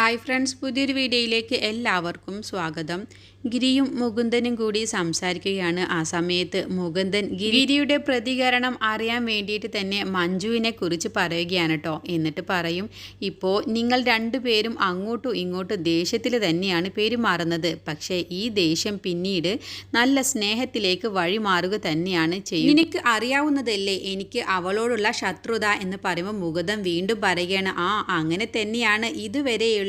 Hi friends പുതിയൊരു വീഡിയോയിലേക്ക് എല്ലാവർക്കും സ്വാഗതം. ഗിരിയും മുകുന്ദനും കൂടി സംസാരിക്കുകയാണ്. ആ സമയത്ത് മുകുന്ദൻ ഗിരിയുടെ പ്രതികരണം അറിയാൻ വേണ്ടിയിട്ട് തന്നെ മഞ്ജുവിനെ കുറിച്ച് പറയുകയാണ് കേട്ടോ എന്നിട്ട് പറയും ഇപ്പോൾ നിങ്ങൾ രണ്ടുപേരും അങ്ങോട്ടും ഇങ്ങോട്ടും ദേഷ്യത്തിൽ തന്നെയാണ് പെരുമാറുന്നത്. പക്ഷേ ഈ ദേഷ്യം പിന്നീട് നല്ല സ്നേഹത്തിലേക്ക് വഴിമാറുക തന്നെയാണ് ചെയ്യുന്നത് എനിക്ക് അറിയാവുന്നതല്ലേ എനിക്ക് അവളോടുള്ള ശത്രുത എന്ന് പറയുമ്പോൾ മുകുന്ദൻ വീണ്ടും പറയുകയാണ് ആ അങ്ങനെ തന്നെയാണ്. ഇതുവരെയുള്ള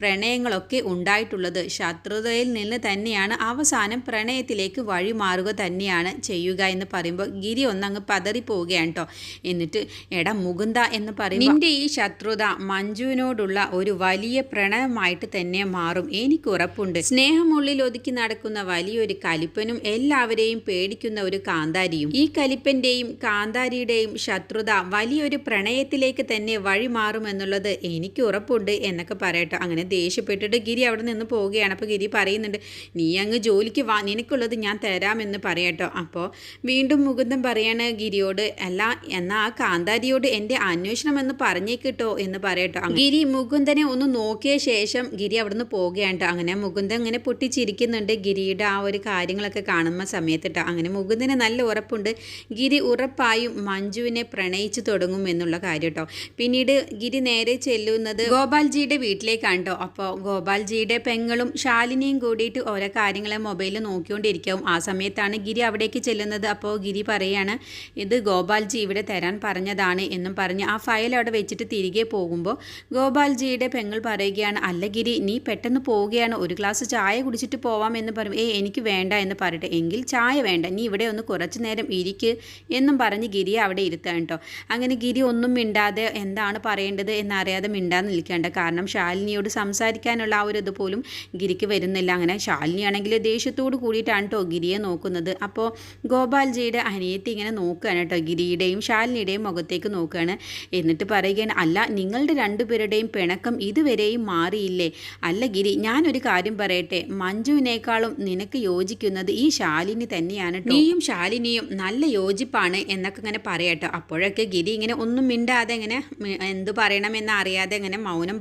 പ്രണയങ്ങളൊക്കെ ഉണ്ടായിട്ടുള്ളത്. ശത്രുതയിൽ നിന്ന് തന്നെയാണ് അവസാനം പ്രണയത്തിലേക്ക് വഴിമാറുക തന്നെയാണ് ചെയ്യുക എന്ന് പറയുമ്പോൾ ഗിരി ഒന്നങ്ങ് പതറി പോവുകയാണ് കേട്ടോ എന്നിട്ട് എടാ മുകുന്ദ എന്ന് പറയും നിന്റെ ഈ ശത്രുത മഞ്ജുവിനോടുള്ള ഒരു വലിയ പ്രണയമായിട്ട് തന്നെ മാറും. എനിക്ക് ഉറപ്പുണ്ട്. സ്നേഹമുള്ളിൽ ഒതുക്കി നടക്കുന്ന വലിയൊരു കലിപ്പനും എല്ലാവരെയും പേടിക്കുന്ന ഒരു കാന്താരിയും ഈ കലിപ്പന്റെയും കാന്താരിയുടെയും ശത്രുത വലിയൊരു പ്രണയത്തിലേക്ക് തന്നെ വഴിമാറുമെന്നുള്ളത് എനിക്ക് ഉറപ്പുണ്ട് എന്നൊക്കെ പറയട്ടോ. അങ്ങനെ ദേഷ്യപ്പെട്ടിട്ട് ഗിരി അവിടെ നിന്ന് പോവുകയാണ്. അപ്പോൾ ഗിരി പറയുന്നുണ്ട് നീ അങ്ങ് ജോലിക്ക് വാ. നിനക്കുള്ളത് ഞാൻ തരാമെന്ന് പറയട്ടോ. അപ്പോൾ വീണ്ടും മുകുന്ദൻ പറയാണ് ഗിരിയോട് അല്ല എന്നാൽ ആ കാന്താരിയോട് എന്റെ അന്വേഷണം എന്ന് പറഞ്ഞേക്കിട്ടോ എന്ന് പറയട്ടോ. ഗിരി മുകുന്ദനെ ഒന്ന് നോക്കിയ ശേഷം ഗിരി അവിടെ നിന്ന് പോവുകയാണ്. അങ്ങനെ മുകുന്ദൻ ഇങ്ങനെ പൊട്ടിച്ചിരിക്കുന്നുണ്ട് ഗിരിയുടെ ആ ഒരു കാര്യങ്ങളൊക്കെ കാണുന്ന സമയത്തിട്ടോ. അങ്ങനെ മുകുന്ദന് നല്ല ഉറപ്പുണ്ട്. ഗിരി ഉറപ്പായും മഞ്ജുവിനെ പ്രണയിച്ചു തുടങ്ങും എന്നുള്ള കാര്യം കേട്ടോ പിന്നീട് ഗിരി നേരെ ചെല്ലുന്നത് ഗോപാൽജിയുടെ വീട്ടിലേക്കാണ് കേട്ടോ അപ്പോൾ ഗോപാൽജിയുടെ പെങ്ങളും ശാലിനിയും കൂടിയിട്ട് ഓരോ കാര്യങ്ങളെ മൊബൈലിൽ നോക്കിക്കൊണ്ടിരിക്കും. ആ സമയത്താണ് ഗിരി അവിടേക്ക് ചെല്ലുന്നത്. അപ്പോൾ ഗിരി പറയാണ് ഇത് ഗോപാൽജി ഇവിടെ തരാൻ പറഞ്ഞതാണ് എന്നും പറഞ്ഞ് ആ ഫയൽ അവിടെ വെച്ചിട്ട് തിരികെ പോകുമ്പോൾ ഗോപാൽജിയുടെ പെങ്ങൾ പറയുകയാണ് അല്ല ഗിരി നീ പെട്ടെന്ന് പോവുകയാണ്. ഒരു ഗ്ലാസ് ചായ കുടിച്ചിട്ട് പോവാം എന്ന് പറയും. ഏ എനിക്ക് വേണ്ട എന്ന് പറയട്ടെ. എങ്കിൽ ചായ വേണ്ട. നീ ഇവിടെ ഒന്ന് കുറച്ച് നേരം ഇരിക്ക് എന്നും പറഞ്ഞ് ഗിരി അവിടെ ഇരുത്താൻ കേട്ടോ അങ്ങനെ ഗിരി ഒന്നും മിണ്ടാതെ എന്താണ് പറയേണ്ടത് എന്നറിയാതെ മിണ്ടാതെ നിൽക്കേണ്ട കാരണം ശാലിനിയോട് സംസാരിക്കാനുള്ള ആ ഒരു ഇത് പോലും ഗിരിക്ക് വരുന്നില്ല. അങ്ങനെ ശാലിനിയാണെങ്കിൽ ദേഷ്യത്തോട് കൂടിയിട്ടാണ് കേട്ടോ ഗിരിയെ നോക്കുന്നത്. അപ്പോൾ ഗോപാൽജിയുടെ അനിയത്തി ഇങ്ങനെ നോക്കുകയാണ് കേട്ടോ ഗിരിയുടെയും ശാലിനിയുടെയും മുഖത്തേക്ക് നോക്കുകയാണ്. എന്നിട്ട് പറയുകയാണ് അല്ല നിങ്ങളുടെ രണ്ടുപേരുടെയും പിണക്കം ഇതുവരെയും മാറിയില്ലേ? അല്ല ഗിരി ഞാനൊരു കാര്യം പറയട്ടെ. മഞ്ജുവിനേക്കാളും നിനക്ക് യോജിക്കുന്നത് ഈ ശാലിനി തന്നെയാണ്. നീയും ശാലിനിയും നല്ല യോജിപ്പാണ് എന്നൊക്കെ ഇങ്ങനെ പറയട്ടോ അപ്പോഴൊക്കെ ഗിരി ഇങ്ങനെ ഒന്നും മിണ്ടാതെ ഇങ്ങനെ എന്ത് പറയണമെന്ന് അറിയാതെ ഇങ്ങനെ മൗനം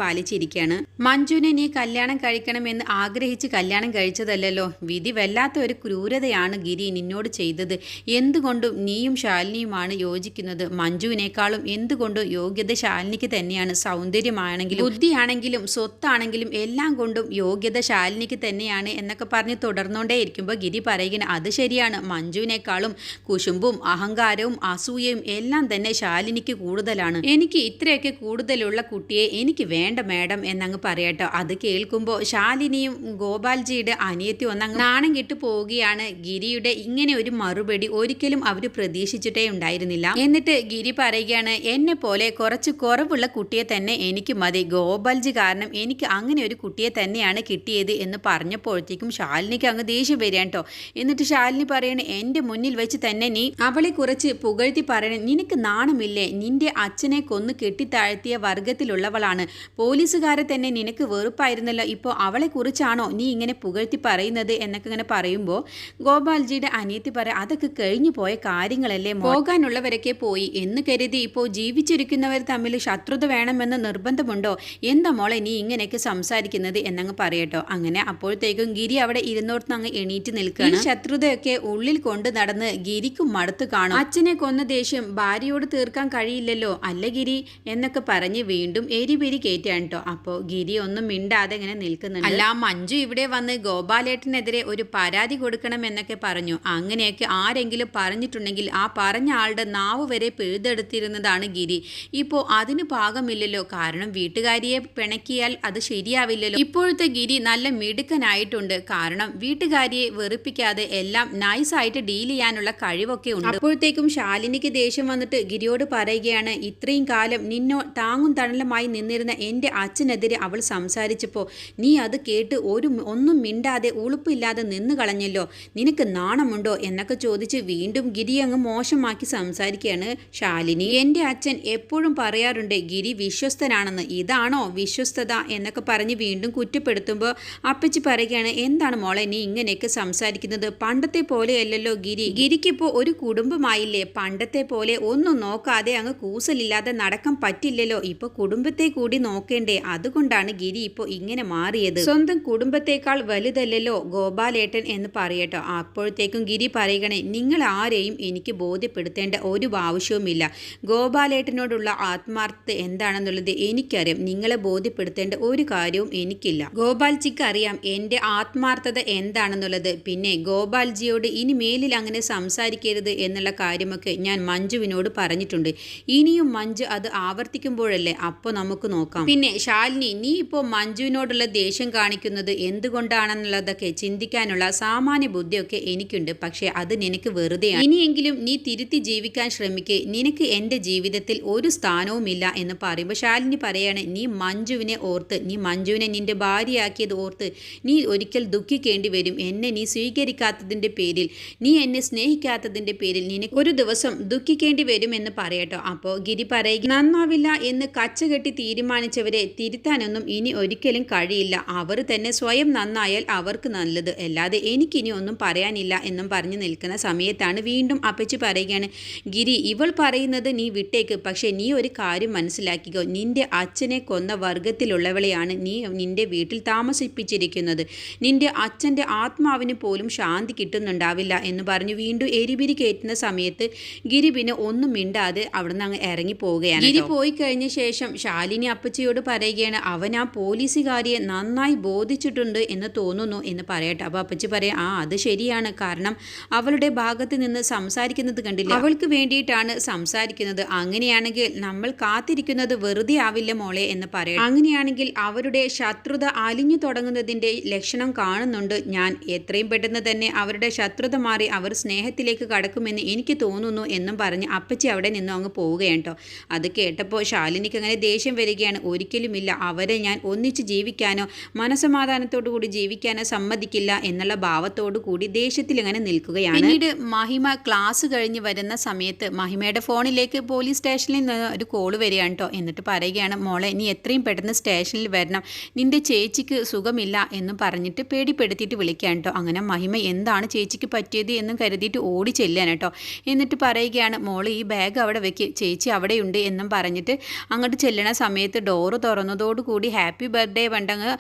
പാലിച്ചിരിക്കുകയാണ് മഞ്ജുവിനെ നീ കല്യാണം കഴിക്കണമെന്ന് ആഗ്രഹിച്ച് കല്യാണം കഴിച്ചതല്ലല്ലോ. വിധി വല്ലാത്ത ഒരു ക്രൂരതയാണ് ഗിരി നിന്നോട് ചെയ്തത്. എന്തുകൊണ്ടും നീയും ശാലിനിയുമാണ് യോജിക്കുന്നത്. മഞ്ജുവിനേക്കാളും എന്തുകൊണ്ടും യോഗ്യത ശാലിനിക്ക് തന്നെയാണ്. സൗന്ദര്യമാണെങ്കിലും ബുദ്ധിയാണെങ്കിലും സ്വത്താണെങ്കിലും എല്ലാം കൊണ്ടും യോഗ്യത ശാലിനിക്ക് തന്നെയാണ് എന്നൊക്കെ പറഞ്ഞ് തുടർന്നുകൊണ്ടേ ഇരിക്കുമ്പോൾ ഗിരി പറയുകയാണ് അത് ശരിയാണ്. മഞ്ജുവിനേക്കാളും കുശുമ്പും അഹങ്കാരവും അസൂയയും എല്ലാം തന്നെ ശാലിനിക്ക് കൂടുതലാണ്. എനിക്ക് ഇത്രയൊക്കെ കൂടുതലുള്ള കുട്ടിയെ എനിക്ക് വേണ്ട മാഡം എന്നങ്ങ് പറയട്ടോ. അത് കേൾക്കുമ്പോൾ ശാലിനിയും ഗോപാൽജിയുടെ അനിയത്തി ഒന്നങ്ങ് നാണം കെട്ടു പോവുകയാണ്. ഗിരിയുടെ ഇങ്ങനെ ഒരു മറുപടി ഒരിക്കലും അവർ പ്രതീക്ഷിച്ചിട്ടേ ഉണ്ടായിരുന്നില്ല. എന്നിട്ട് ഗിരി പറയുകയാണ് എന്നെ പോലെ കുറച്ച് കുറവുള്ള കുട്ടിയെ തന്നെ എനിക്ക് മതി. ഗോപാൽജി കാരണം എനിക്ക് അങ്ങനെ ഒരു കുട്ടിയെ തന്നെയാണ് കിട്ടിയത് എന്ന് പറഞ്ഞപ്പോഴത്തേക്കും ശാലിനിക്ക് അങ്ങ് ദേഷ്യം വരികയാണ് കേട്ടോ. എന്നിട്ട് ശാലിനി പറയണ എന്റെ മുന്നിൽ വെച്ച് തന്നെ നീ അവളെ കുറിച്ച് പുകഴ്ത്തി പറയണം നിനക്ക് നാണമില്ലേ? നിന്റെ അച്ഛനെ കൊന്നു കെട്ടിത്താഴ്ത്തിയ വർഗത്തിലുള്ളവളാണ്. പോലീസുകാരെ തന്നെ നിനക്ക് വെറുപ്പായിരുന്നല്ലോ. ഇപ്പോൾ അവളെ കുറിച്ചാണോ നീ ഇങ്ങനെ പുകഴ്ത്തി പറയുന്നത് എന്നൊക്കെ ഇങ്ങനെ പറയുമ്പോൾ ഗോപാൽജിയുടെ അനിയത്തി പറ അതൊക്കെ കഴിഞ്ഞു പോയ കാര്യങ്ങളല്ലേ. പോകാനുള്ളവരൊക്കെ പോയി. എന്ന് കരുതി ഇപ്പോൾ ജീവിച്ചിരിക്കുന്നവർ തമ്മിൽ ശത്രുത വേണമെന്ന് നിർബന്ധമുണ്ടോ? എന്താ മോളെ നീ ഇങ്ങനെയൊക്കെ സംസാരിക്കുന്നത്? എന്നങ്ങ് പറയട്ടോ. അങ്ങനെ അപ്പോഴത്തേക്കും ഗിരി അവിടെ ഇരുന്നോർത്ത് അങ്ങ് എണീറ്റ് നിൽക്കുകയാണ് ശത്രുതയൊക്കെ ഉള്ളിൽ കൊണ്ട് നടന്ന് ഗിരിക്കും മടുത്തു കാണും. അച്ഛനെ കൊന്ന ദേഷ്യം ഭാര്യയോട് തീർക്കാൻ കഴിയില്ലല്ലോ അല്ല ഗിരി? എന്നൊക്കെ പറഞ്ഞ് വീണ്ടും എരിപിരി കയറ്റാണ് കേട്ടോ അപ്പോൾ ഗിരി ഒന്നും മിണ്ടാതെ ഇങ്ങനെ നിൽക്കുന്നുണ്ട്. അല്ല മഞ്ജു ഇവിടെ വന്ന് ഗോപാലേട്ടനെതിരെ ഒരു പരാതി കൊടുക്കണം എന്നൊക്കെ പറഞ്ഞു. അങ്ങനെയൊക്കെ ആരെങ്കിലും പറഞ്ഞിട്ടുണ്ടെങ്കിൽ ആ പറഞ്ഞ ആളുടെ നാവ് വരെ പിഴുതെടുത്തിരുന്നതാണ് ഗിരി. ഇപ്പോൾ അതിന് പാകമില്ലല്ലോ. കാരണം വീട്ടുകാരിയെ പിണക്കിയാൽ അത് ശരിയാവില്ലല്ലോ. ഇപ്പോഴത്തെ ഗിരി നല്ല മിടുക്കനായിട്ടുണ്ട്. കാരണം വീട്ടുകാരിയെ വെറുപ്പിക്കാതെ എല്ലാം നൈസായിട്ട് ഡീൽ ചെയ്യാനുള്ള കഴിവൊക്കെ ഉണ്ട്. അപ്പോഴത്തേക്കും ശാലിനിക്ക് ദേഷ്യം വന്നിട്ട് ഗിരിയോട് പറയുകയാണ് ഇത്രയും കാലം നിന്നോ താങ്ങും തണലുമായി നിന്നിരുന്ന എന്റെ അച്ഛനെതിരെ അവൾ സംസാരിച്ചപ്പോൾ നീ അത് കേട്ട് ഒരു ഒന്നും മിണ്ടാതെ ഉളുപ്പില്ലാതെ നിന്ന് കളഞ്ഞല്ലോ. നിനക്ക് നാണമുണ്ടോ? എന്നൊക്കെ ചോദിച്ച് വീണ്ടും ഗിരി അങ്ങ് മോശമാക്കി സംസാരിക്കുകയാണ് ശാലിനി. എന്റെ അച്ഛൻ എപ്പോഴും പറയാറുണ്ട് ഗിരി വിശ്വസ്തനാണെന്ന്. ഇതാണോ വിശ്വസ്തത? എന്നൊക്കെ പറഞ്ഞ് വീണ്ടും കുറ്റപ്പെടുത്തുമ്പോൾ അപ്പച്ചി പറയുകയാണ് എന്താണ് മോളെ നീ ഇങ്ങനെയൊക്കെ സംസാരിക്കുന്നത്? പണ്ടത്തെ പോലെയല്ലല്ലോ ഗിരി. ഗിരിക്കിപ്പോൾ ഒരു കുടുംബമായില്ലേ? പണ്ടത്തെ പോലെ ഒന്നും നോക്കാതെ അങ്ങ് കൂസലില്ലാതെ നടക്കാൻ പറ്റില്ലല്ലോ. ഇപ്പോൾ കുടുംബത്തെ കൂടി നോക്കേണ്ടേ അതുകൊണ്ടാണ് ഗിരി ഇപ്പോൾ ഇങ്ങനെ മാറിയത്. സ്വന്തം കുടുംബത്തേക്കാൾ വലുതല്ലല്ലോ ഗോപാലേട്ടൻ എന്ന് പറയട്ടോ. അപ്പോഴത്തേക്കും ഗിരി പറയണേ നിങ്ങൾ ആരെയും എനിക്ക് ബോധ്യപ്പെടുത്തേണ്ട ഒരു ആവശ്യവുമില്ല. ഗോപാലേട്ടനോടുള്ള ആത്മാർത്ഥത എന്താണെന്നുള്ളത് എനിക്കറിയാം. നിങ്ങളെ ബോധ്യപ്പെടുത്തേണ്ട ഒരു കാര്യവും എനിക്കില്ല. ഗോപാൽജിക്ക് അറിയാം എന്റെ ആത്മാർത്ഥത എന്താണെന്നുള്ളത്. പിന്നെ ഗോപാൽജിയോട് ഇനി മേലിൽ അങ്ങനെ സംസാരിക്കരുത് എന്നുള്ള കാര്യമൊക്കെ ഞാൻ മഞ്ജുവിനോട് പറഞ്ഞിട്ടുണ്ട്. ഇനിയും മഞ്ജു അത് ആവർത്തിക്കുമ്പോഴല്ലേ? അപ്പോൾ നമുക്ക് നോക്കാം. പിന്നെ ശാലിനി നീ ഇപ്പോൾ മഞ്ജുവിനോടുള്ള ദേഷ്യം കാണിക്കുന്നത് എന്തുകൊണ്ടാണെന്നുള്ളതൊക്കെ ചിന്തിക്കാനുള്ള സാമാന്യ ബുദ്ധിയൊക്കെ എനിക്കുണ്ട്. പക്ഷേ അത് നിനക്ക് വെറുതെയാണ്. ഇനിയെങ്കിലും നീ തിരുത്തി ജീവിക്കാൻ ശ്രമിക്കേ. നിനക്ക് എന്റെ ജീവിതത്തിൽ ഒരു സ്ഥാനവുമില്ല എന്ന് പറയുമ്പോൾ ശാലിനി പറയാണ് നീ മഞ്ജുവിനെ ഓർത്ത് നീ മഞ്ജുവിനെ നിന്റെ ഭാര്യയാക്കിയത് ഓർത്ത് നീ ഒരിക്കൽ ദുഃഖിക്കേണ്ടി വരും. എന്നെ നീ സ്വീകരിക്കാത്തതിന്റെ പേരിൽ നീ എന്നെ സ്നേഹിക്കാത്തതിന്റെ പേരിൽ നിനക്ക് ഒരു ദിവസം ദുഃഖിക്കേണ്ടി വരും എന്ന് പറയട്ടോ. അപ്പോൾ ഗിരി പറയുക നന്നാവില്ല എന്ന് കച്ചകെട്ടി തീരുമാനിച്ചവരെ തിരുത്താനൊന്നും ഇനി ഒരിക്കലും കഴിയില്ല. അവർ തന്നെ സ്വയം നന്നായാൽ അവർക്ക് നല്ലത്. അല്ലാതെ എനിക്കിനി ഒന്നും പറയാനില്ല എന്നും പറഞ്ഞു നിൽക്കുന്ന സമയത്താണ് വീണ്ടും അപ്പച്ചി പറയുകയാണ് ഗിരി ഇവൾ പറയുന്നത് നീ വിട്ടേക്ക്. പക്ഷേ നീ ഒരു കാര്യം മനസ്സിലാക്കിക്കോ. നിന്റെ അച്ഛനെ കൊന്ന വർഗത്തിലുള്ളവളെയാണ് നീ നിന്റെ വീട്ടിൽ താമസിപ്പിച്ചിരിക്കുന്നത്. നിന്റെ അച്ഛന്റെ ആത്മാവിന് പോലും ശാന്തി കിട്ടുന്നുണ്ടാവില്ല എന്ന് പറഞ്ഞു വീണ്ടും എരിപിരി കയറ്റുന്ന സമയത്ത് ഗിരി പിന്നെ ഒന്നും മിണ്ടാതെ അവിടെ നിന്ന് അങ്ങ് ഇറങ്ങി പോവുകയാണ് ഗിരി പോയി കഴിഞ്ഞ ശേഷം ശാലിനി അപ്പച്ചിയോട് പറയുകയാണ് അവൻ ആ പോലീസുകാരിയെ നന്നായി ബോധിച്ചിട്ടുണ്ട് എന്ന് തോന്നുന്നു എന്ന് പറയട്ടെ. അപ്പോൾ അപ്പച്ചി പറയാം ആ അത് ശരിയാണ്. കാരണം അവളുടെ ഭാഗത്ത് നിന്ന് സംസാരിക്കുന്നത് കണ്ടില്ല. അവൾക്ക് വേണ്ടിയിട്ടാണ് സംസാരിക്കുന്നത്. അങ്ങനെയാണെങ്കിൽ നമ്മൾ കാത്തിരിക്കുന്നത് വെറുതെ ആവില്ല മോളെ എന്ന് പറയാം അങ്ങനെയാണെങ്കിൽ അവരുടെ ശത്രുത അലിഞ്ഞു തുടങ്ങുന്നതിന്റെ ലക്ഷണം കാണുന്നുണ്ട്. ഞാൻ എത്രയും പെട്ടെന്ന് തന്നെ അവരുടെ ശത്രുത മാറി അവർ സ്നേഹത്തിലേക്ക് കടക്കുമെന്ന് എനിക്ക് തോന്നുന്നു എന്നും പറഞ്ഞ് അപ്പച്ചി അവിടെ നിന്നും അങ്ങ് പോവുകയാണ് കേട്ടോ. അത് കേട്ടപ്പോൾ ശാലിനിക്ക് അങ്ങനെ ദേഷ്യം വരികയാണ്. ഒരിക്കലുമില്ല. അവരെ ഞാൻ ഒന്നിച്ച് ജീവിക്കാനോ മനസമാധാനത്തോടു കൂടി ജീവിക്കാനോ സമ്മതിക്കില്ല എന്നുള്ള ഭാവത്തോടു കൂടി ദേഷ്യത്തിൽ ഇങ്ങനെ നിൽക്കുകയാണ്. പിന്നീട് മഹിമ ക്ലാസ് കഴിഞ്ഞ് വരുന്ന സമയത്ത് മഹിമയുടെ ഫോണിലേക്ക് പോലീസ് സ്റ്റേഷനിൽ നിന്ന് ഒരു കോൾ വരികയാണ് കേട്ടോ എന്നിട്ട് പറയുകയാണ് മോളെ നീ എത്രയും പെട്ടെന്ന് സ്റ്റേഷനിൽ വരണം. നിന്റെ ചേച്ചിക്ക് സുഖമില്ല എന്ന് പറഞ്ഞിട്ട് പേടിപ്പെടുത്തിയിട്ട് വിളിക്കാൻ കേട്ടോ അങ്ങനെ മഹിമ എന്താണ് ചേച്ചിക്ക് പറ്റിയത് എന്നും കരുതിയിട്ട് ഓടി ചെല്ലാൻ കേട്ടോ എന്നിട്ട് പറയുകയാണ് മോൾ ഈ ബാഗ് അവിടെ വെക്ക്. ചേച്ചി അവിടെയുണ്ട് എന്നും പറഞ്ഞിട്ട് അങ്ങോട്ട് ചെല്ലണ സമയത്ത് ഡോറ് തുറന്നതോടുകൂടി ഹാപ്പി ബർത്ത്ഡേ പണ്ടങ്ങ്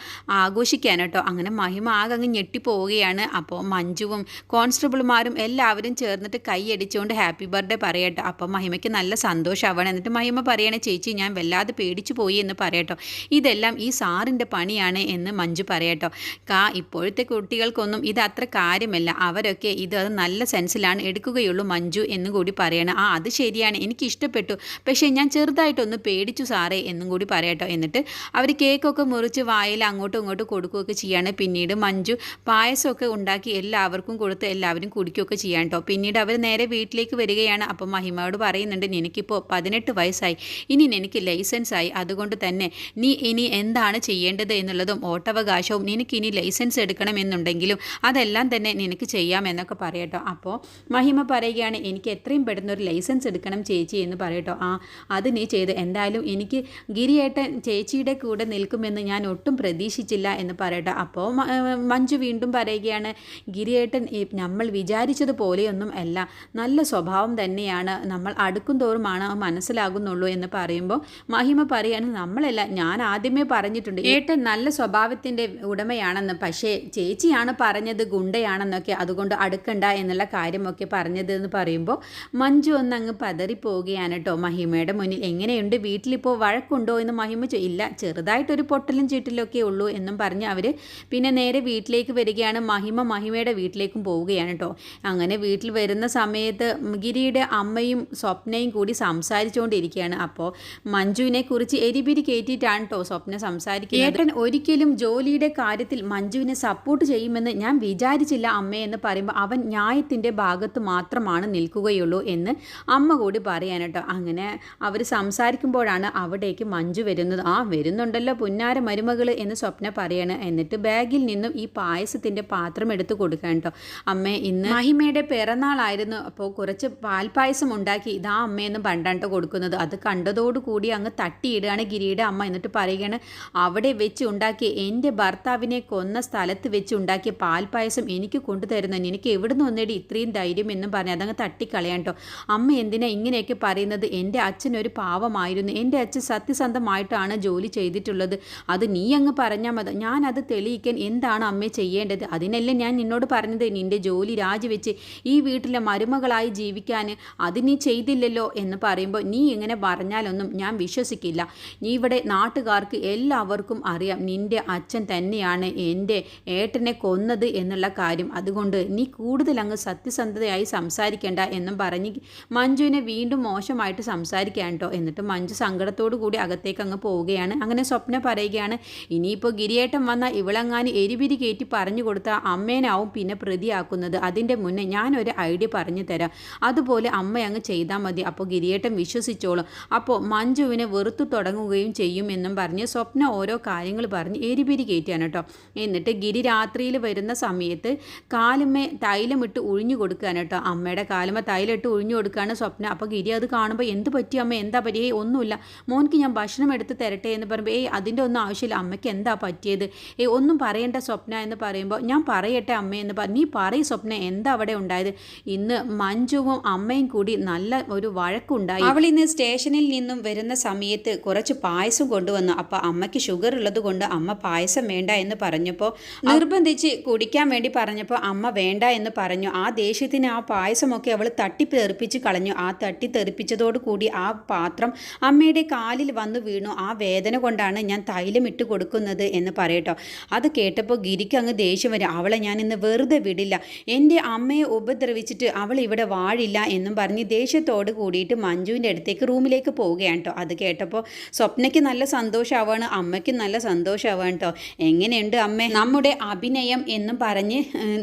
ആഘോഷിക്കാൻ കേട്ടോ. അങ്ങനെ മഹിമ ആകെ അങ്ങ് ഞെട്ടിപ്പോവുകയാണ്. അപ്പോൾ മഞ്ജുവും കോൺസ്റ്റബിൾമാരും എല്ലാവരും ചേർന്നിട്ട് കൈയടിച്ചുകൊണ്ട് ഹാപ്പി ബർത്ത്ഡേ പറയട്ടോ അപ്പോൾ മഹിമയ്ക്ക് നല്ല സന്തോഷമാവണം എന്നിട്ട് മഹിമ പറയണേ ചേച്ചി ഞാൻ വല്ലാതെ പേടിച്ചു പോയി എന്ന് പറയട്ടോ ഇതെല്ലാം ഈ സാറിന്റെ പണിയാണ് എന്ന് മഞ്ജു പറയട്ടോ കാ ഇപ്പോഴത്തെ കുട്ടികൾക്കൊന്നും ഇത് അത്ര കാര്യമല്ല. അവരൊക്കെ ഇത് അത് നല്ല സെൻസിലാണ് എടുക്കുകയുള്ളൂ മഞ്ജു എന്ന് കൂടി പറയണം. ആ അത് ശരിയാണ്. എനിക്ക് ഇഷ്ടപ്പെട്ടു പക്ഷേ ഞാൻ ചെറുതായിട്ടൊന്ന് പേടിച്ചു സാറേ എന്നും കൂടി പറയട്ടോ എന്നിട്ട് അവർ കേക്കൊക്കെ മുറിച്ച് വായിൽ അങ്ങോട്ടും ഇങ്ങോട്ടും കൊടുക്കുകയൊക്കെ ചെയ്യാണ്. പിന്നീട് മഞ്ജു പായസമൊക്കെ ഉണ്ടാക്കി എല്ലാവർക്കും കൊടുത്ത് എല്ലാവരും കുടിക്കുകയൊക്കെ ചെയ്യാൻ കേട്ടോ പിന്നീട് അവർ നേരെ വീട്ടിലേക്ക് വരികയാണ്. അപ്പം മഹിമയോട് പറയുന്നുണ്ട് നിനക്കിപ്പോൾ പതിനെട്ട് വയസ്സായി. ഇനി നിനക്ക് ലൈസൻസ് ആയി അതുകൊണ്ട് തന്നെ നീ ഇനി എന്താണ് ചെയ്യേണ്ടത് എന്നുള്ളതും ഓട്ടവകാശവും നിനക്ക് ഇനി ലൈസൻസ് എടുക്കണമെന്നുണ്ടെങ്കിലും അതെല്ലാം തന്നെ നിനക്ക് ചെയ്യാമെന്നൊക്കെ പറയട്ടോ അപ്പോൾ മഹിമ പറയുകയാണ് എനിക്ക് എത്രയും പെട്ടെന്ന് ഒരു ലൈസൻസ് എടുക്കണം ചേച്ചി എന്ന് പറയട്ടോ ആ അത് നീ ചെയ്ത്. എന്തായാലും എനിക്ക് ഗിരിയേട്ടൻ ചേച്ചിയുടെ കൂടെ നിൽക്കുമെന്ന് ഞാൻ ഒട്ടും പ്രതീക്ഷിച്ചില്ല എന്ന് പറയട്ടെ. അപ്പോൾ മഞ്ജു വീണ്ടും പറയുകയാണ് ഗിരിയേട്ടൻ നമ്മൾ വിചാരിച്ചതുപോലെയൊന്നും അല്ല. നല്ല സ്വഭാവം തന്നെയാണ്. നമ്മൾ അടുക്കും തോറുമാണ് മനസ്സിലാകുന്നുള്ളൂ എന്ന് പറയുമ്പോൾ മഹിമ പറയാണ് നമ്മളല്ല ഞാൻ ആദ്യമേ പറഞ്ഞിട്ടുണ്ട്. ഏട്ടൻ നല്ല സ്വഭാവത്തിന്റെ ഉടമയാണെന്ന്. പക്ഷേ ചേച്ചിയാണ് പറഞ്ഞത് ഗുണ്ടയാണെന്നൊക്കെ. അതുകൊണ്ട് അടുക്കണ്ട എന്നുള്ള കാര്യമൊക്കെ പറഞ്ഞത് എന്ന് പറയുമ്പോൾ മഞ്ജു ഒന്ന് അങ്ങ് പതറിപ്പോവുകയാണ് കേട്ടോ മഹിമയുടെ മുന്നിൽ. എങ്ങനെയുണ്ട്? വീട്ടിലിപ്പോൾ വഴക്കുണ്ടോ? എന്ന് മഹിമ ഇല്ല ചെറുതായിട്ടൊരു പൊട്ടലും ചീട്ടിലൊക്കെ ഉള്ളൂ എന്നും പറഞ്ഞ് അവർ പിന്നെ നേരെ വീട്ടിലേക്ക് വരികയാണ്. മഹിമ മഹിമയുടെ വീട്ടിലേക്കും പോവുകയാണ് കേട്ടോ അങ്ങനെ വീട്ടിൽ വരുന്ന സമയത്ത് ഗിരിയുടെ അമ്മയും സ്വപ്നയും കൂടി സംസാരിച്ചുകൊണ്ടിരിക്കുകയാണ് അപ്പോൾ മഞ്ജുവിനെ കുറിച്ച് എരിപിരി കയറ്റിയിട്ടാണ് കേട്ടോ സ്വപ്ന സംസാരിക്കുന്നത്. ഏട്ടൻ ഒരിക്കലും ജോലിയുടെ കാര്യത്തിൽ മഞ്ജുവിനെ സപ്പോർട്ട് ചെയ്യുമെന്ന് ഞാൻ വിചാരിച്ചില്ല അമ്മയെന്ന് പറയുമ്പോൾ അവൻ ന്യായത്തിന്റെ ഭാഗത്ത് മാത്രമാണ് നിൽക്കുകയുള്ളൂ എന്ന് അമ്മ കൂടി പറയാൻ കേട്ടോ അങ്ങനെ അവർ സംസാരിക്കുമ്പോഴാണ് അവിടേക്ക് മഞ്ജു വരുന്നത്. ആ വരുന്നുണ്ടല്ലോ പുന്നാര മരുമകൾ എന്ന് സ്വപ്ന പറയാണ്. എന്നിട്ട് ബാഗിൽ നിന്നും ഈ പായസത്തിന്റെ പാത്രം എടുത്ത് കൊടുക്കാൻ കേട്ടോ അമ്മേ ഇന്ന് മഹിമയുടെ പിറന്നാളായിരുന്നു. അപ്പോൾ കുറച്ച് പാൽപ്പായസം ഉണ്ടാക്കി. ഇതാ അമ്മയെന്ന് പണ്ടാണ്ട് കൊടുക്കുന്നത്. അത് കണ്ടതോടുകൂടി അങ്ങ് തട്ടിയിടുകയാണ് ഗിരിയുടെ അമ്മ. എന്നിട്ട് പറയുകയാണ് അവിടെ വെച്ച് ഉണ്ടാക്കിയ എന്റെ ഭർത്താവിനെ കൊന്ന സ്ഥലത്ത് വെച്ച് ഉണ്ടാക്കിയ പാൽപ്പായസം എനിക്ക് കൊണ്ടുതരുന്നു എനിക്ക് എവിടുന്ന് വന്നേടി ഇത്രയും ധൈര്യം? എന്നും പറഞ്ഞു അതങ്ങ് തട്ടിക്കളയാൻ കേട്ടോ അമ്മ എന്തിനാ ഇങ്ങനെയൊക്കെ പറയുന്നത്? എന്റെ അച്ഛൻ ഒരു പാവമായിരുന്നു. എന്റെ അച്ഛൻ സത്യസന്ധമായിട്ടാണ് ജോലി ജോലി ചെയ്തിട്ടുള്ളത്. അത് നീ അങ്ങ് പറഞ്ഞാൽ മതി. ഞാനത് തെളിയിക്കാൻ എന്താണ് അമ്മ ചെയ്യേണ്ടത്? അതിനല്ലേ ഞാൻ നിന്നോട് പറഞ്ഞത്. നിന്റെ ജോലി രാജിവെച്ച് ഈ വീട്ടിലെ മരുമകളായി ജീവിക്കാൻ അത് നീ ചെയ്തില്ലല്ലോ എന്ന് പറയുമ്പോൾ നീ ഇങ്ങനെ പറഞ്ഞാലൊന്നും ഞാൻ വിശ്വസിക്കില്ല. നീ ഇവിടെ നാട്ടുകാർക്ക് എല്ലാവർക്കും അറിയാം നിന്റെ അച്ഛൻ തന്നെയാണ് എന്റെ ഏട്ടനെ കൊന്നത് എന്നുള്ള കാര്യം. അതുകൊണ്ട് നീ കൂടുതൽ അങ്ങ് സത്യസന്ധതയായി സംസാരിക്കേണ്ട എന്നും പറഞ്ഞ് മഞ്ജുവിനെ വീണ്ടും മോശമായിട്ട് സംസാരിക്കാൻ കേട്ടോ. എന്നിട്ട് മഞ്ജു സങ്കടത്തോടു കൂടി അകത്തേക്ക് അങ്ങ് പോവുകയാണ്. അങ്ങനെ സ്വപ്ന പറയുകയാണ് ഇനിയിപ്പോൾ ഗിരിയേട്ടൻ വന്ന ഇവളങ്ങാന് എരിപിരി കയറ്റി പറഞ്ഞു കൊടുത്ത അമ്മേനാവും പിന്നെ പ്രതിയാക്കുന്നത്. അതിന്റെ മുന്നേ ഞാനൊരു ഐഡിയ പറഞ്ഞു തരാം. അതുപോലെ അമ്മ അങ്ങ് ചെയ്താൽ മതി. അപ്പോൾ ഗിരിയേട്ടൻ വിശ്വസിച്ചോളും. അപ്പോൾ മഞ്ജുവിനെ വെറുത്തു തുടങ്ങുകയും ചെയ്യും എന്നും പറഞ്ഞ് സ്വപ്നം ഓരോ കാര്യങ്ങൾ പറഞ്ഞ് എരിപിരി കയറ്റിയാണ് കേട്ടോ. എന്നിട്ട് ഗിരി രാത്രിയിൽ വരുന്ന സമയത്ത് കാലുമേ തൈലമിട്ട് ഉഴിഞ്ഞു കൊടുക്കുകയാണ് കേട്ടോ. അമ്മയുടെ കാലുമ തൈലിട്ട് ഉഴിഞ്ഞു കൊടുക്കുകയാണ് സ്വപ്നം. അപ്പോൾ ഗിരി അത് കാണുമ്പോൾ എന്ത് പറ്റി അമ്മ? എന്താ പറ്റി ഒന്നുമില്ല. മോൻക്ക് ഞാൻ ഭക്ഷണം എടുത്ത് തരട്ടെ എന്ന് പറയുമ്പോൾ ഏയ് അതിന്റെ ഒന്നും ആവശ്യമില്ല. അമ്മയ്ക്ക് എന്താ പറ്റിയത്? ഏയ് ഒന്നും പറയേണ്ട സ്വപ്ന എന്ന് പറയുമ്പോൾ ഞാൻ പറയട്ടെ അമ്മ എന്ന് പറ നീ പറയും സ്വപ്ന എന്താ അവിടെ ഉണ്ടായത്? ഇന്ന് മഞ്ജുവും അമ്മയും കൂടി നല്ല ഒരു വഴക്കുണ്ടായി. അവൾ ഇന്ന് സ്റ്റേഷനിൽ നിന്നും വരുന്ന സമയത്ത് കുറച്ച് പായസം കൊണ്ടുവന്നു. അപ്പോൾ അമ്മയ്ക്ക് ഷുഗർ ഉള്ളത് കൊണ്ട് അമ്മ പായസം വേണ്ട എന്ന് പറഞ്ഞപ്പോൾ നിർബന്ധിച്ച് കുടിക്കാൻ വേണ്ടി പറഞ്ഞപ്പോൾ അമ്മ വേണ്ട എന്ന് പറഞ്ഞു. ആ ദേഷ്യത്തിന് ആ പായസമൊക്കെ അവൾ തട്ടിത്തെറിപ്പിച്ച് കളഞ്ഞു. ആ തട്ടിത്തെറിപ്പിച്ചതോടുകൂടി ആ പാത്രം അമ്മയുടെ കാലിൽ വന്നു വീണു. ആ വേദന കൊണ്ടാണ് ഞാൻ തൈലം ഇട്ട് കൊടുക്കുന്നത് എന്ന് പറയട്ടോ. അത് കേട്ടപ്പോൾ ഗിരിക്ക് അങ്ങ് ദേഷ്യം വരും. അവളെ ഞാൻ ഇന്ന് വെറുതെ വിടില്ല. എന്റെ അമ്മയെ ഉപദ്രവിച്ചിട്ട് അവൾ ഇവിടെ വാഴില്ല എന്നും പറഞ്ഞ് ദേഷ്യത്തോട് കൂടിയിട്ട് മഞ്ജുവിന്റെ അടുത്തേക്ക് റൂമിലേക്ക് പോവുകയാണ് കേട്ടോ അത് കേട്ടപ്പോൾ സ്വപ്നയ്ക്ക് നല്ല സന്തോഷമാവാണ് അമ്മയ്ക്കും നല്ല സന്തോഷമാവാണ് കേട്ടോ എങ്ങനെയുണ്ട് അമ്മ? നമ്മുടെ അഭിനയം എന്നും പറഞ്ഞ്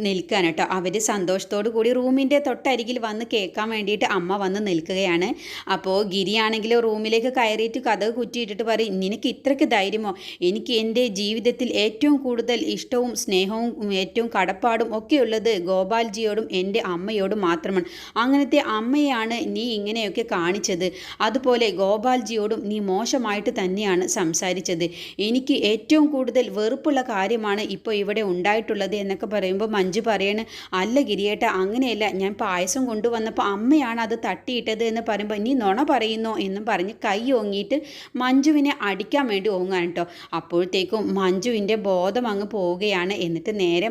നിൽക്കാൻ കേട്ടോ അവർ സന്തോഷത്തോടു കൂടി റൂമിന്റെ തൊട്ടരികിൽ വന്ന് കേൾക്കാൻ വേണ്ടിയിട്ട് അമ്മ വന്ന് നിൽക്കുകയാണ്. അപ്പോൾ ഗിരിയാണെങ്കിൽ റൂമിലേക്ക് കയറിയിട്ട് കഥ കുറ്റിയിട്ടിട്ട് പറയും നിനക്ക് ഇത്രയ്ക്ക് ധൈര്യമോ? എനിക്ക് എന്റെ ജീവിതത്തിൽ ഏറ്റവും കൂടുതൽ ഇഷ്ടവും സ്നേഹവും ഏറ്റവും കടപ്പാടും ഒക്കെയുള്ളത് ഗോപാൽജിയോടും എന്റെ അമ്മയോടും മാത്രമാണ്. അങ്ങനത്തെ അമ്മയാണ് നീ ഇങ്ങനെയൊക്കെ കാണിച്ചത്. അതുപോലെ ഗോപാൽജിയോടും നീ മോശമായിട്ട് തന്നെയാണ് സംസാരിച്ചത്. എനിക്ക് ഏറ്റവും കൂടുതൽ വെറുപ്പുള്ള കാര്യമാണ് ഇപ്പോൾ ഇവിടെ ഉണ്ടായിട്ടുള്ളത് എന്നൊക്കെ പറയുമ്പോൾ മഞ്ജു പറയണ് അല്ല ഗിരിയേട്ട അങ്ങനെയല്ല. ഞാൻ പായസം കൊണ്ടുവന്നപ്പോൾ അമ്മയാണ് അത് തട്ടിയിട്ടത് എന്ന് പറയുമ്പോൾ നീ നുണ പറയുന്നോ? എന്നും പറഞ്ഞ് കൈ ഓങ്ങിയിട്ട് മഞ്ജുവിനെ അടിക്കാൻ വേണ്ടി ഓങ്ങാണ് കേട്ടോ അപ്പോഴത്തേക്കും മഞ്ജുവിന്റെ ബോധം അങ്ങ് പോവുകയാണ്. എന്നിട്ട് നേരെ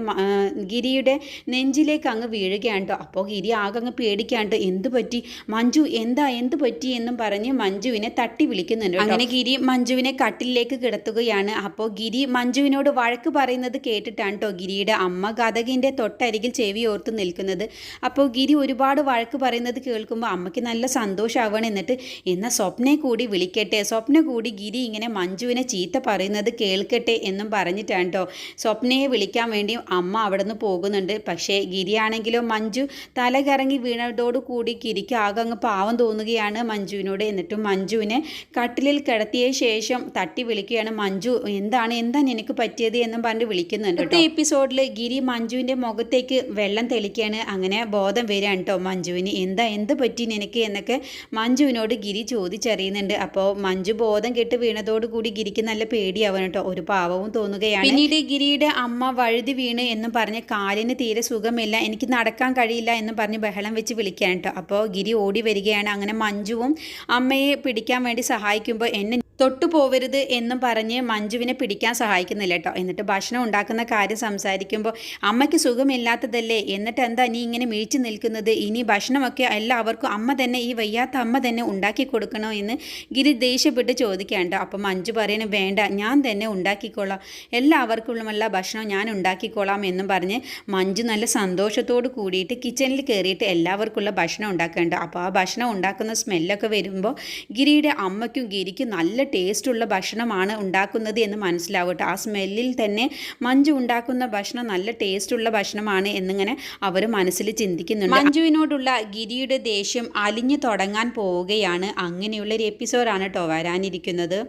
ഗിരിയുടെ നെഞ്ചിലേക്ക് അങ്ങ് വീഴുകയാണ് കേട്ടോ അപ്പോൾ ഗിരി ആകെ അങ്ങ് പേടിക്കാണ്ട് എന്ത് പറ്റി? മഞ്ജു എന്താ? എന്ത് പറ്റി എന്നും പറഞ്ഞ് മഞ്ജുവിനെ തട്ടി വിളിക്കുന്നുണ്ട്. അങ്ങനെ ഗിരി മഞ്ജുവിനെ കട്ടിലേക്ക് കിടത്തുകയാണ്. അപ്പോൾ ഗിരി മഞ്ജുവിനോട് വഴക്ക് പറയുന്നത് കേട്ടിട്ടാണ് കേട്ടോ ഗിരിയുടെ അമ്മ ഗതകിന്റെ തൊട്ടരികിൽ ചെവി ഓർത്ത് നിൽക്കുന്നത്. അപ്പോൾ ഗിരി ഒരുപാട് വഴക്ക് പറയുന്നത് കേൾക്കുമ്പോൾ അമ്മയ്ക്ക് നല്ല സന്തോഷമാവണം എന്നിട്ട് എന്നാൽ സ്വപ്നെ കൂടി വിളിക്കട്ടെ. സ്വപ്ന കൂടി ഗിരി ഇങ്ങനെ മഞ്ജുവിനെ ചീത്ത പറയുന്നത് കേൾക്കട്ടെ എന്നും പറഞ്ഞിട്ടാണ് കേട്ടോ സ്വപ്നയെ വിളിക്കാൻ വേണ്ടി അമ്മ അവിടെ നിന്ന് പോകുന്നുണ്ട്. പക്ഷേ ഗിരിയാണെങ്കിലോ മഞ്ജു തല കറങ്ങി വീണതോടു കൂടി ഗിരിക്ക് ആകെ അങ്ങ് പാവം തോന്നുകയാണ് മഞ്ജുവിനോട്. എന്നിട്ടും മഞ്ജുവിനെ കട്ടിലിൽ കിടത്തിയ ശേഷം തട്ടി വിളിക്കുകയാണ് മഞ്ജു. എന്താണ്? എന്താ നിനക്ക് പറ്റിയത്? എന്നും പറഞ്ഞിട്ട് വിളിക്കുന്നുണ്ട് അടുത്ത എപ്പിസോഡിൽ ഗിരി മഞ്ജുവിന്റെ മുഖത്തേക്ക് വെള്ളം തെളിക്കുകയാണ് അങ്ങനെ ബോധം വരികയാണ് കേട്ടോ മഞ്ജുവിന്. എന്താ? എന്ത് പറ്റി നിനക്ക്? എന്നൊക്കെ മഞ്ജുവിനോട് ഗിരി ചോദിച്ചറിയുന്നുണ്ട്. അപ്പോൾ മഞ്ജു ബോധം കെട്ട് വീണതോട് കൂടി ഗിരിക്ക് നല്ല പേടിയാവണം കേട്ടോ. ഒരു പാവവും തോന്നുകയാണ്. പിന്നീട് ഗിരിയുടെ അമ്മ വഴുതി വീണ് എന്നും പറഞ്ഞ് കാലിന് തീരെ സുഖമില്ല എനിക്ക് നടക്കാൻ കഴിയില്ല എന്ന് പറഞ്ഞ് ബഹളം വെച്ച് വിളിക്കാൻ കേട്ടോ. അപ്പോൾ ഗിരി ഓടി വരികയാണ്. അങ്ങനെ മഞ്ജുവും അമ്മയെ പിടിക്കാൻ വേണ്ടി സഹായിക്കുമ്പോൾ എന്നെ തൊട്ടു പോവരുത് എന്നും പറഞ്ഞ് മഞ്ജുവിനെ പിടിക്കാൻ സഹായിക്കുന്നില്ല കേട്ടോ എന്നിട്ട് ഭക്ഷണം ഉണ്ടാക്കുന്ന കാര്യം സംസാരിക്കുമ്പോൾ അമ്മയ്ക്ക് സുഖമില്ലാത്തതല്ലേ? എന്നിട്ട് എന്താ നീ ഇങ്ങനെ വീഴ്ച നിൽക്കുന്നത്? ഇനി ഭക്ഷണമൊക്കെ എല്ലാവർക്കും അമ്മ തന്നെ ഈ വയ്യാത്ത അമ്മ തന്നെ ഉണ്ടാക്കി കൊടുക്കണോ? എന്ന് ഗിരി ദേഷ്യപ്പെട്ട് ചോദിക്കാണ്ട് അപ്പം മഞ്ജു പറയണ വേണ്ട ഞാൻ തന്നെ ഉണ്ടാക്കിക്കോളാം. എല്ലാവർക്കുമുള്ള ഭക്ഷണം ഞാൻ ഉണ്ടാക്കിക്കോളാം എന്നും പറഞ്ഞ് മഞ്ജു നല്ല സന്തോഷത്തോട് കൂടിയിട്ട് കിച്ചണിൽ കയറിയിട്ട് എല്ലാവർക്കുള്ള ഭക്ഷണം ഉണ്ടാക്കേണ്ട അപ്പോൾ ആ ഭക്ഷണം ഉണ്ടാക്കുന്ന സ്മെല്ലൊക്കെ വരുമ്പോൾ ഗിരിയുടെ അമ്മയ്ക്കും ഗിരിക്കും നല്ല ടേസ്റ്റുള്ള ഭക്ഷണമാണ് ഉണ്ടാക്കുന്നത് എന്ന് മനസ്സിലാവട്ടെ. ആ സ്മെല്ലിൽ തന്നെ മഞ്ജു ഉണ്ടാക്കുന്ന ഭക്ഷണം നല്ല ടേസ്റ്റുള്ള ഭക്ഷണമാണ് എന്നിങ്ങനെ അവർ മനസ്സിൽ ചിന്തിക്കുന്നുണ്ട്. മഞ്ജുവിനോടുള്ള ഗിരിയുടെ ദേഷ്യം അലിഞ്ഞു തുടങ്ങാൻ പോവുകയാണ്. അങ്ങനെയുള്ളൊരു എപ്പിസോഡാണ് കേട്ടോ വരാനിരിക്കുന്നത്.